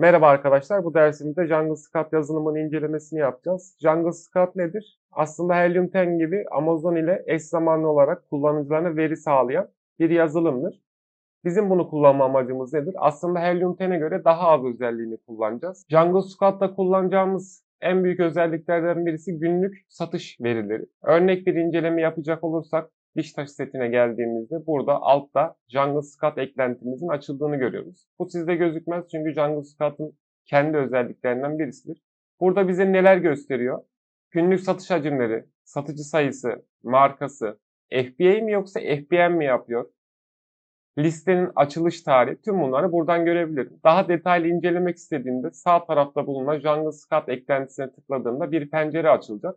Merhaba arkadaşlar, bu dersimizde Jungle Scout yazılımının incelemesini yapacağız. Jungle Scout nedir? Aslında Helium 10 gibi Amazon ile eş zamanlı olarak kullanıcılarına veri sağlayan bir yazılımdır. Bizim bunu kullanma amacımız nedir? Aslında Helium 10'e göre daha az özelliğini kullanacağız. Jungle Scout'ta kullanacağımız en büyük özelliklerden birisi günlük satış verileri. Örnek bir inceleme yapacak olursak diş taşı setine geldiğimizde burada altta Jungle Scout eklentimizin açıldığını görüyoruz. Bu sizde gözükmez çünkü Jungle Scout'un kendi özelliklerinden birisidir. Burada bize neler gösteriyor? Günlük satış hacimleri, satıcı sayısı, markası, FBA mi yoksa FBM mi yapıyor? Listenin açılış tarihi tüm bunları buradan görebilirim. Daha detaylı incelemek istediğimde sağ tarafta bulunan Jungle Scout eklentisine tıkladığımda bir pencere açılacak.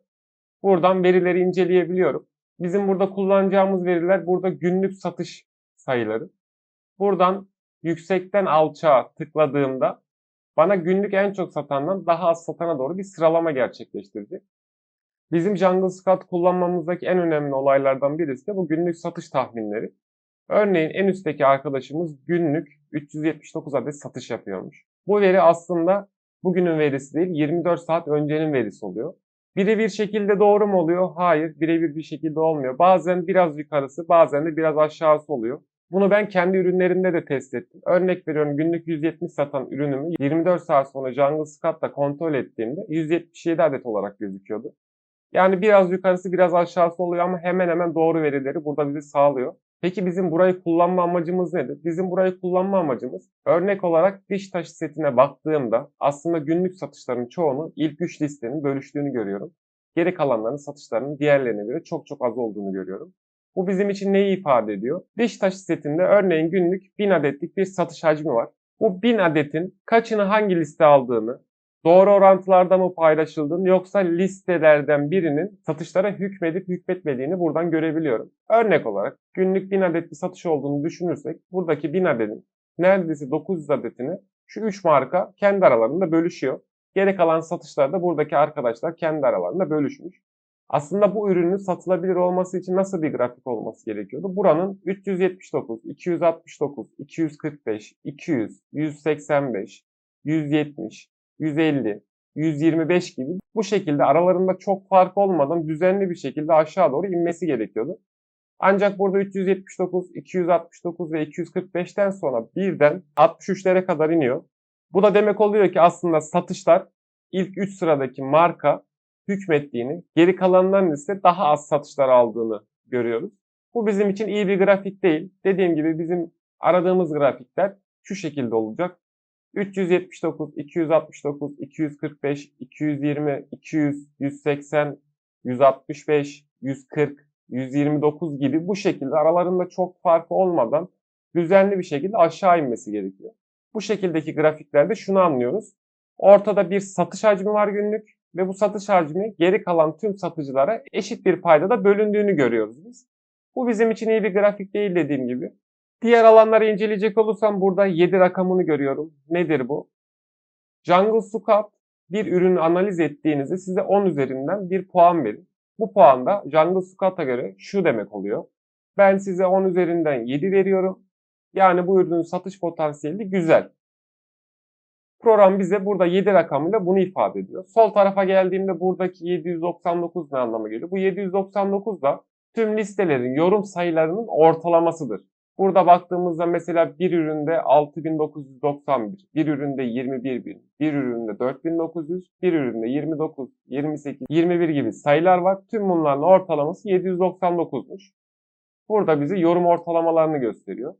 Buradan verileri inceleyebiliyorum. Bizim burada kullanacağımız veriler burada günlük satış sayıları. Buradan yüksekten alçağa tıkladığımda bana günlük en çok satandan daha az satana doğru bir sıralama gerçekleştirecek. Bizim Jungle Scout kullanmamızdaki en önemli olaylardan birisi de bu günlük satış tahminleri. Örneğin en üstteki arkadaşımız günlük 379 adet satış yapıyormuş. Bu veri aslında bugünün verisi değil 24 saat öncenin verisi oluyor. Birebir şekilde doğru mu oluyor? Hayır, birebir bir şekilde olmuyor. Bazen biraz yukarısı, bazen de biraz aşağısı oluyor. Bunu ben kendi ürünlerimde de test ettim. Örnek veriyorum günlük 170 satan ürünümü 24 saat sonra Jungle Scout'ta kontrol ettiğimde 177 adet olarak gözüküyordu. Yani biraz yukarısı biraz aşağısı oluyor ama hemen hemen doğru verileri burada bize sağlıyor. Peki bizim burayı kullanma amacımız nedir? Bizim burayı kullanma amacımız örnek olarak diş taşı setine baktığımda aslında günlük satışların çoğunu ilk 3 listenin bölüştüğünü görüyorum. Geri kalanların satışlarının diğerlerine göre çok çok az olduğunu görüyorum. Bu bizim için neyi ifade ediyor? Diş taşı setinde örneğin günlük 1000 adetlik bir satış hacmi var. Bu 1000 adetin kaçını hangi liste aldığını, doğru orantılarda mı paylaşıldığını yoksa listelerden birinin satışlara hükmedip hükmetmediğini buradan görebiliyorum. Örnek olarak günlük 1000 adet bir satış olduğunu düşünürsek buradaki 1000 adetin neredeyse 900 adetini şu 3 marka kendi aralarında bölüşüyor. Geri kalan satışlarda da buradaki arkadaşlar kendi aralarında bölüşmüş. Aslında bu ürünün satılabilir olması için nasıl bir grafik olması gerekiyordu? Buranın 379, 269, 245, 200, 185, 170, 150, 125 gibi bu şekilde aralarında çok fark olmadan düzenli bir şekilde aşağı doğru inmesi gerekiyordu. Ancak burada 379, 269 ve 245'ten sonra birden 63'lere kadar iniyor. Bu da demek oluyor ki aslında satışlar ilk 3 sıradaki marka hükmettiğini, geri kalanların ise daha az satışlar aldığını görüyoruz. Bu bizim için iyi bir grafik değil. Dediğim gibi bizim aradığımız grafikler şu şekilde olacak. 379, 269, 245, 220, 200, 180, 165, 140, 129 gibi bu şekilde aralarında çok farkı olmadan düzenli bir şekilde aşağı inmesi gerekiyor. Bu şekildeki grafiklerde şunu anlıyoruz. Ortada bir satış hacmi var günlük ve bu satış hacmi geri kalan tüm satıcılara eşit bir paydada bölündüğünü görüyoruz biz. Bu bizim için iyi bir grafik değil dediğim gibi. Diğer alanları inceleyecek olursam burada 7 rakamını görüyorum. Nedir bu? Jungle Scout bir ürünü analiz ettiğinizde size 10 üzerinden bir puan verir. Bu puan da Jungle Scout'a göre şu demek oluyor. Ben size 10 üzerinden 7 veriyorum. Yani bu ürünün satış potansiyeli güzel. Program bize burada 7 rakamıyla bunu ifade ediyor. Sol tarafa geldiğimde buradaki 799 ne anlama geliyor? Bu 799 da tüm listelerin yorum sayılarının ortalamasıdır. Burada baktığımızda mesela bir üründe 6991, bir üründe 21000, bir üründe 4900, bir üründe 29, 28, 21 gibi sayılar var. Tüm bunların ortalaması 799'muş. Burada bize yorum ortalamalarını gösteriyor.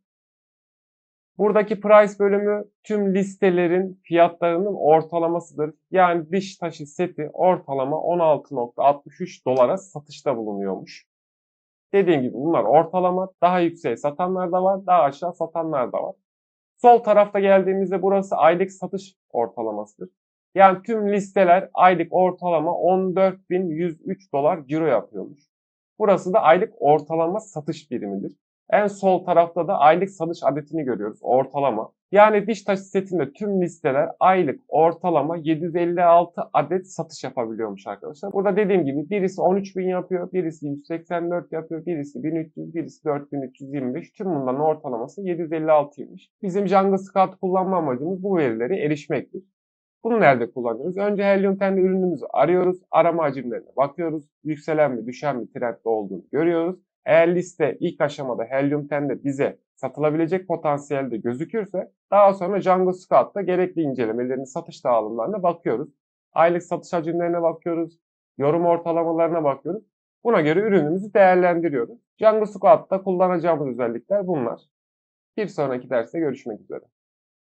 Buradaki price bölümü tüm listelerin fiyatlarının ortalamasıdır. Yani diş taşı seti ortalama 16.63 dolara satışta bulunuyormuş. Dediğim gibi bunlar ortalama. Daha yüksek satanlar da var. Daha aşağı satanlar da var. Sol tarafta geldiğimizde burası aylık satış ortalamasıdır. Yani tüm listeler aylık ortalama 14.103 dolar ciro yapıyormuş. Burası da aylık ortalama satış birimidir. En sol tarafta da aylık satış adetini görüyoruz. Ortalama. Yani diş taşı setinde tüm listeler aylık ortalama 756 adet satış yapabiliyormuş arkadaşlar. Burada dediğim gibi birisi 13.000 yapıyor, birisi 184 yapıyor, birisi 1300, birisi 4325. Tüm bunların ortalaması 756'ymış. Bizim Jungle Scout kullanma amacımız bu verilere erişmektir. Bunu nerede kullanıyoruz? Önce Helium 10'de ürünümüzü arıyoruz. Arama hacimlerine bakıyoruz. Yükselen mi düşen mi trendde olduğunu görüyoruz. Eğer liste ilk aşamada Helium 10'de bize satılabilecek potansiyelde gözükürse daha sonra Jungle Scout'ta gerekli incelemelerini, satış dağılımlarına bakıyoruz. Aylık satış hacimlerine bakıyoruz. Yorum ortalamalarına bakıyoruz. Buna göre ürünümüzü değerlendiriyoruz. Jungle Scout'ta kullanacağımız özellikler bunlar. Bir sonraki derste görüşmek üzere.